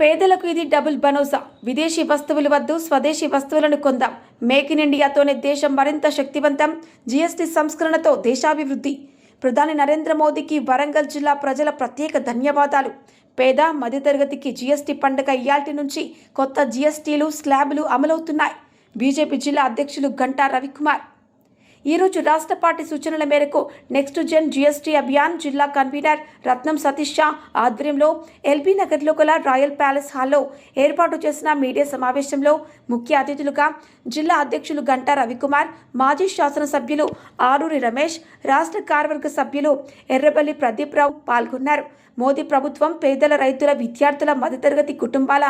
పేదలకు ఇది డబుల్ బనోసా. విదేశీ వస్తువులు వద్దు స్వదేశీ వస్తువులను కొందాం. మేక్ ఇన్ ఇండియాతోనే దేశం మరింత శక్తివంతం. జీఎస్టీ సంస్కరణతో దేశాభివృద్ధి. ప్రధాని నరేంద్ర మోదీకి వరంగల్ జిల్లా ప్రజల ప్రత్యేక ధన్యవాదాలు. పేద మధ్యతరగతికి జీఎస్టీ పండుగ ఇయాల్టి నుంచి కొత్త జీఎస్టీలు స్లాబులు అమలవుతున్నాయి. బీజేపీ జిల్లా అధ్యక్షులు గంటా రవికుమార్. ఈరోజు రాష్ట్ర పార్టీ సూచనల మేరకు నెక్స్ట్ జెన్ జీఎస్టీ అభియాన్ జిల్లా కన్వీనర్ రత్నం సతీష్ షా ఆధ్వర్యంలో ఎల్బీ నగర్లో గల రాయల్ ప్యాలెస్ హాల్లో ఏర్పాటు చేసిన మీడియా సమావేశంలో ముఖ్య అతిథులుగా జిల్లా అధ్యక్షులు గంటా రవికుమార్ మాజీ శాసనసభ్యులు ఆరూరి రమేష్ రాష్ట్ర కార్యవర్గ సభ్యులు ఎర్రబల్లి ప్రదీప్ రావు పాల్గొన్నారు. మోదీ ప్రభుత్వం పేదల రైతుల విద్యార్థుల మధ్యతరగతి కుటుంబాల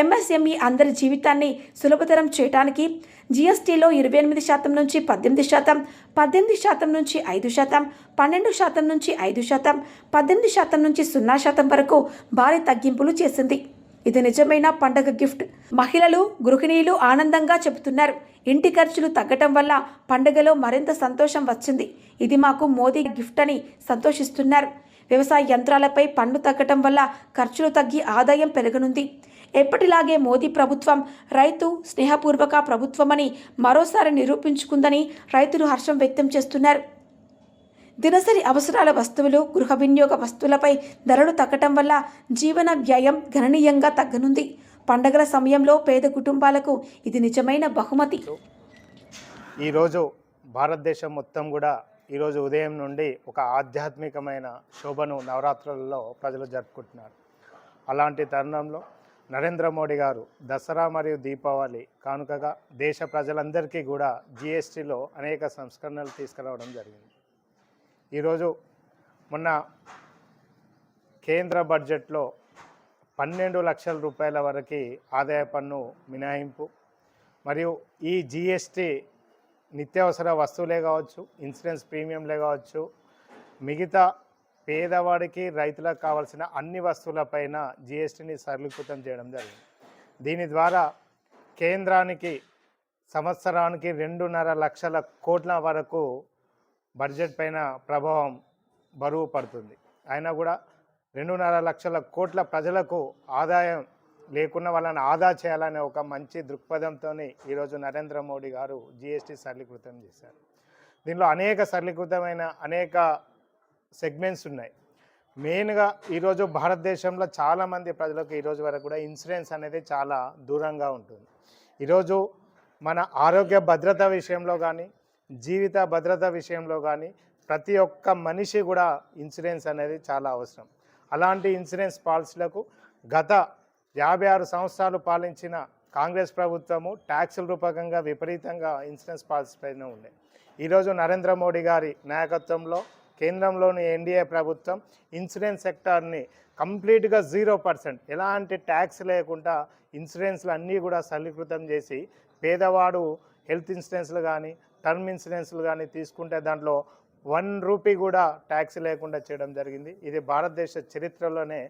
ఎంఎస్ఎంఈ అందరి జీవితాన్ని సులభతరం చేయడానికి జీఎస్టీలో ఇరవై ఎనిమిది శాతం నుంచి పద్దెనిమిది శాతం పద్దెనిమిది శాతం నుంచి ఐదు శాతం పన్నెండు శాతం నుంచి ఐదు శాతం పద్దెనిమిది శాతం నుంచి సున్నా శాతం వరకు భారీ తగ్గింపులు చేసింది. ఇది నిజమైన పండగ గిఫ్ట్. మహిళలు గృహిణీలు ఆనందంగా చెబుతున్నారు. ఇంటి ఖర్చులు తగ్గటం వల్ల పండగలో మరింత సంతోషం వచ్చింది. ఇది మాకు మోదీ గిఫ్ట్ అని సంతోషిస్తున్నారు. వ్యవసాయ యంత్రాలపై పన్ను తగ్గటం వల్ల ఖర్చులు తగ్గి ఆదాయం పెరగనుంది. ఎప్పటిలాగే మోదీ ప్రభుత్వం రైతు స్నేహపూర్వక ప్రభుత్వమని మరోసారి నిరూపించుకుందని రైతులు హర్షం వ్యక్తం చేస్తున్నారు. దినసరి అవసరాల వస్తువులు గృహ వినియోగ వస్తువులపై ధరలు తగ్గటం వల్ల జీవన వ్యయం గణనీయంగా తగ్గనుంది. పండగల సమయంలో పేద కుటుంబాలకు ఇది నిజమైన బహుమతి. ఈరోజు భారతదేశం మొత్తం కూడా ఈరోజు ఉదయం నుండి ఒక ఆధ్యాత్మికమైన శోభను నవరాత్రులలో ప్రజలు జరుపుకుంటున్నారు. అలాంటి తరుణంలో నరేంద్ర మోడీ గారు దసరా మరియు దీపావళి కానుకగా దేశ ప్రజలందరికీ కూడా జిఎస్టీలో అనేక సంస్కరణలు తీసుకురావడం జరిగింది. ఈరోజు మొన్న కేంద్ర బడ్జెట్లో పన్నెండు లక్షల రూపాయల వరకు ఆదాయ పన్ను మినహాయింపు మరియు ఈ జిఎస్టీ నిత్యావసర వస్తువులే కావచ్చు ఇన్సూరెన్స్ ప్రీమియంలే కావచ్చు మిగతా పేదవాడికి రైతులకు కావాల్సిన అన్ని వస్తువులపైన జిఎస్టీని సరళీకృతం చేయడం జరిగింది. దీని ద్వారా కేంద్రానికి సంవత్సరానికి రెండున్నర లక్షల కోట్ల వరకు బడ్జెట్ పైన ప్రభావం బరువు పడుతుంది. అయినా కూడా రెండున్నర లక్షల కోట్ల ప్రజలకు ఆదాయం లేకుండా వాళ్ళని ఆదా చేయాలనే ఒక మంచి దృక్పథంతో ఈరోజు నరేంద్ర మోడీ గారు జిఎస్టీ సరళీకృతం చేశారు. దీనిలో అనేక సరళీకృతమైన అనేక సెగ్మెంట్స్ ఉన్నాయి. మెయిన్గా ఈరోజు భారతదేశంలో చాలామంది ప్రజలకు ఈరోజు వరకు కూడా ఇన్సూరెన్స్ అనేది చాలా దూరంగా ఉంటుంది. ఈరోజు మన ఆరోగ్య భద్రత విషయంలో కానీ జీవిత భద్రత విషయంలో కానీ ప్రతి ఒక్క మనిషి కూడా ఇన్సూరెన్స్ అనేది చాలా అవసరం. అలాంటి ఇన్సూరెన్స్ పాలసీలకు గత యాభై ఆరు సంవత్సరాలు పాలించిన కాంగ్రెస్ ప్రభుత్వము ట్యాక్సుల రూపకంగా విపరీతంగా ఇన్సూరెన్స్ పాలసీ పైన ఉండే ఈరోజు నరేంద్ర మోడీ గారి నాయకత్వంలో కేంద్రంలోని ఎన్డీఏ ప్రభుత్వం ఇన్సూరెన్స్ సెక్టార్ని కంప్లీట్గా జీరో పర్సెంట్. ఎలాంటి ట్యాక్స్ లేకుండా ఇన్సూరెన్స్లు అన్నీ కూడా సరళీకృతం చేసి పేదవాడు హెల్త్ ఇన్సూరెన్స్లు కానీ టర్మ్ ఇన్సూరెన్స్లు కానీ తీసుకుంటే దాంట్లో వన్ రూపీ కూడా ట్యాక్స్ లేకుండా చేయడం జరిగింది. ఇది భారతదేశ చరిత్రలోనే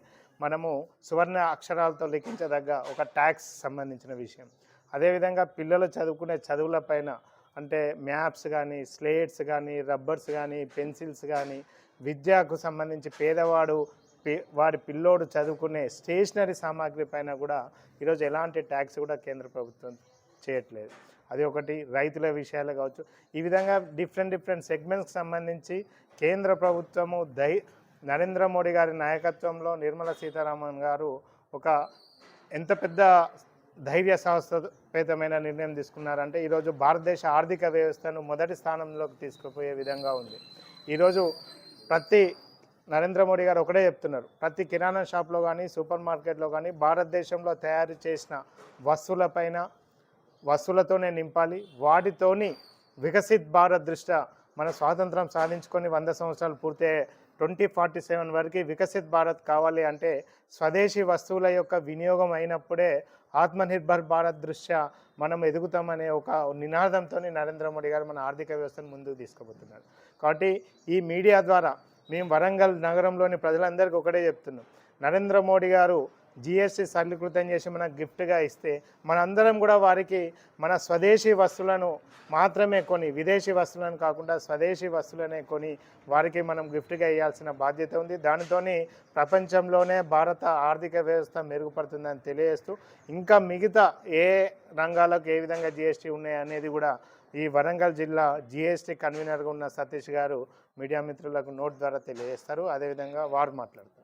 మనము సువర్ణ అక్షరాలతో లిఖించదగ్గ ఒక ట్యాక్స్ సంబంధించిన విషయం. అదేవిధంగా పిల్లలు చదువుకునే చదువులపైన అంటే మ్యాప్స్ కానీ స్లేట్స్ కానీ రబ్బర్స్ కానీ పెన్సిల్స్ కానీ విద్యకు సంబంధించి పేదవాడు వాడి పిల్లోడు చదువుకునే స్టేషనరీ సామాగ్రి పైన కూడా ఈరోజు ఎలాంటి ట్యాక్స్ కూడా కేంద్ర ప్రభుత్వం చేయట్లేదు. అది ఒకటి. రైతుల విషయాలు కావచ్చు. ఈ విధంగా డిఫరెంట్ డిఫరెంట్ సెగ్మెంట్స్కి సంబంధించి కేంద్ర ప్రభుత్వము దై నరేంద్ర మోడీ గారి నాయకత్వంలో నిర్మలా సీతారామన్ గారు ఒక ఎంత పెద్ద ధైర్య సాహసోపేతమైన నిర్ణయం తీసుకున్నారంటే ఈరోజు భారతదేశ ఆర్థిక వ్యవస్థను మొదటి స్థానంలోకి తీసుకుపోయే విధంగా ఉంది. ఈరోజు ప్రతి నరేంద్ర మోడీ గారు ఒకటే చెప్తున్నారు. ప్రతి కిరాణా షాప్లో కానీ సూపర్ మార్కెట్లో కానీ భారతదేశంలో తయారు చేసిన వస్తువులపైన వస్తువులతోనే నింపాలి. వాటితోని వికసిత్ భారత్ దృష్ట్యా మన స్వాతంత్రం సాధించుకొని వంద సంవత్సరాలు పూర్తి ట్వంటీ ఫార్టీ సెవెన్ వరకు వికసిత్ భారత్ కావాలి అంటే స్వదేశీ వస్తువుల యొక్క వినియోగం అయినప్పుడే ఆత్మనిర్భర్ భారత్ దృష్ట్యా మనం ఎదుగుతామనే ఒక నినాదంతో నరేంద్ర మోడీ గారు మన ఆర్థిక వ్యవస్థను ముందుకు తీసుకుపోతున్నారు. కాబట్టి ఈ మీడియా ద్వారా మేము వరంగల్ నగరంలోని ప్రజలందరికీ ఒకటే చెప్తున్నాం. నరేంద్ర మోడీ గారు జిఎస్టీ సరళీకృతం చేసి మనకు గిఫ్ట్గా ఇస్తే మనందరం కూడా వారికి మన స్వదేశీ వస్తువులను మాత్రమే కొని విదేశీ వస్తువులను కాకుండా స్వదేశీ వస్తువులనే కొని వారికి మనం గిఫ్ట్గా ఇవ్వాల్సిన బాధ్యత ఉంది. దానితోని ప్రపంచంలోనే భారత ఆర్థిక వ్యవస్థ మెరుగుపడుతుందని తెలియజేస్తూ ఇంకా మిగతా ఏ రంగాలకు ఏ విధంగా జిఎస్టీ ఉన్నాయి అనేది కూడా ఈ వరంగల్ జిల్లా జిఎస్టీ కన్వీనర్గా ఉన్న సతీష్ గారు మీడియా మిత్రులకు నోట్ ద్వారా తెలియజేస్తారు. అదేవిధంగా వారు మాట్లాడతారు.